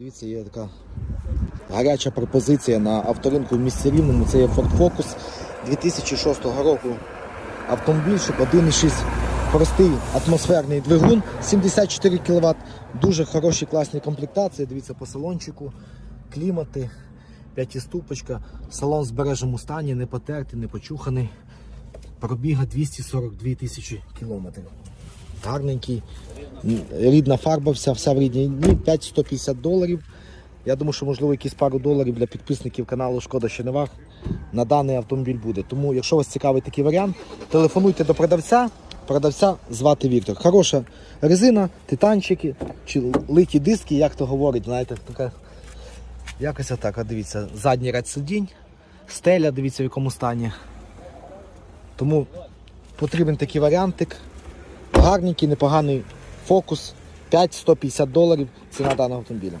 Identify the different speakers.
Speaker 1: Дивіться, є така гаряча пропозиція на авторинку в місті Рівному. Це є Ford Focus 2006 року. Автомобільчик 1,6 простий атмосферний двигун, 74 кВт, дуже хороші класні комплектації. Дивіться по салончику, клімати, п'ятиступочка, салон в збереженому стані, не потертий, не почуханий. Пробіга 242 тисячі кілометрів. Гарненький, рідна фарба, вся, вся в рідній дні, 5150 доларів. Я думаю, що можливо якісь пару доларів для підписників каналу Шкода ще не вах на даний автомобіль буде. Тому, якщо вас цікавий такий варіант, телефонуйте до продавця. Продавця звати Віктор. Хороша резина, титанчики чи литі диски, як то говорить, знаєте, така якось отак. От дивіться, задній ряд сидінь, стеля, дивіться в якому стані. Тому потрібен такий варіантик. Гарненький, непоганий фокус. 5-150 доларів ціна даного автомобіля.